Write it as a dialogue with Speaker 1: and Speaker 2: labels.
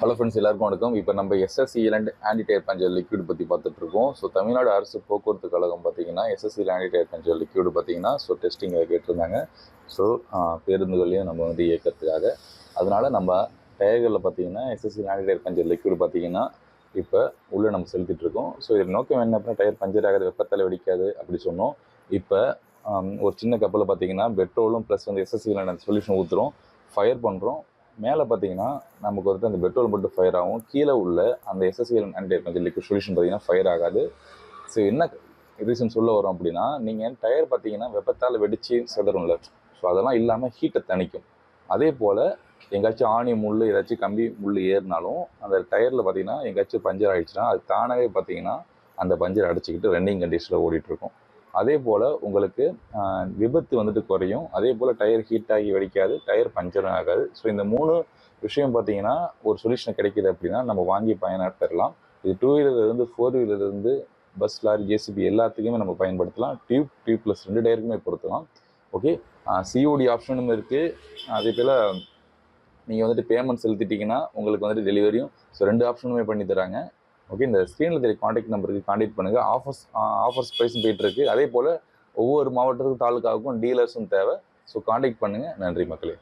Speaker 1: Hello friends எல்லாருக்கும் வணக்கம். இப்போ நம்ம SSC land anti tyre puncture liquid பற்றி பார்த்துட்ருக்கோம் ஸோ தமிழ்நாடு அரசு போக்குவரத்து கழகம் பார்த்தீங்கன்னா SSC anti tyre puncture liquid பார்த்தீங்கன்னா ஸோ டெஸ்டிங் கேட்டிருந்தாங்க. ஸோ பேருந்துகளையும் நம்ம வந்து இயக்கிறதுக்காக. அதனால நம்ம டயர்களில் பார்த்தீங்கன்னா எஸ்எஸ்சி ஆன்டிடயர் பஞ்சர் லிக்யூடு பார்த்தீங்கன்னா இப்போ உள்ளே நம்ம செலுத்திட்டுருக்கோம் ஸோ இதில் நோக்கம் என்ன? அப்படின்னா டயர் பஞ்சர் ஆகாது வெப்பத்தால் வெடிக்காது அப்படி சொன்னோம். இப்போ ஒரு சின்ன கப்பலில் பார்த்தீங்கன்னா பெட்ரோலும் ப்ளஸ் வந்து எஸ்எஸ்சியில் சொல்யூஷன் ஊற்றுறோம் ஃபயர் பண்ணுறோம் மேலே பார்த்தீங்கன்னா நமக்கு வந்துட்டு அந்த பெட்ரோல் மட்டும் ஃபயர் ஆகும் கீழே உள்ள அந்த எஸ்எஸ்எல் அண்ட் கொஞ்சம் லிக்விட் சொல்யூஷன் பார்த்தீங்கன்னா ஃபயர் ஆகாது. ஸோ என்ன ரீசன் சொல்ல வரோம் அப்படின்னா நீங்கள் டயர் பார்த்தீங்கன்னா வெப்பத்தால் வெடித்து செதறும்ல. ஸோ அதெல்லாம் இல்லாமல் ஹீட்டை தணிக்கும். அதே போல் எங்கேயாச்சும் ஆணி முள் ஏதாச்சும் கம்பி முள் ஏறினாலும் அந்த டயரில் பார்த்தீங்கன்னா எங்காச்சும் பஞ்சர் ஆகிடுச்சுன்னா அது தானாகவே பார்த்தீங்கன்னா அந்த பஞ்சர் அடிச்சுக்கிட்டு ரன்னிங் கண்டிஷனில் ஓடிட்டுருக்கும் அதே போல் உங்களுக்கு விபத்து வந்துட்டு குறையும். அதே போல் டயர் ஹீட் ஆகி வெடிக்காது டயர் பஞ்சரும் ஆகாது. ஸோ இந்த மூணு விஷயம் பார்த்தீங்கன்னா ஒரு சொல்யூஷன் கிடைக்கிது அப்படின்னா நம்ம வாங்கி பயன்பெறலாம் இது டூ வீலர்லேருந்து ஃபோர் வீலர்லேருந்து பஸ் லாரி ஜேசிபி எல்லாத்துக்குமே நம்ம பயன்படுத்தலாம். டியூப் டியூப் ப்ளஸ் ரெண்டு டயருக்குமே பொருத்தலாம். ஓகே சிஓடி ஆப்ஷனும் இருக்குது அதே போல் நீங்கள் வந்துட்டு பேமெண்ட் செலுத்திட்டிங்கன்னா உங்களுக்கு வந்துட்டு டெலிவரியும் ஸோ ரெண்டு ஆப்ஷனுமே பண்ணி தராங்க. ஓகே இந்த ஸ்க்ரீனில் தெரிய காண்டாக்ட் நம்பருக்கு காண்டாக்ட் பண்ணுங்கள் ஆஃபர்ஸ் ஆஃபர்ஸ் ப்ரைஸும் போயிட்டுருக்கு அதே போல் ஒவ்வொரு மாவட்டத்துக்கும் தாலுக்காவுக்கும் டீலர்ஸும் தேவை. ஸோ காண்டாக்ட் பண்ணுங்கள் நன்றி மக்களே.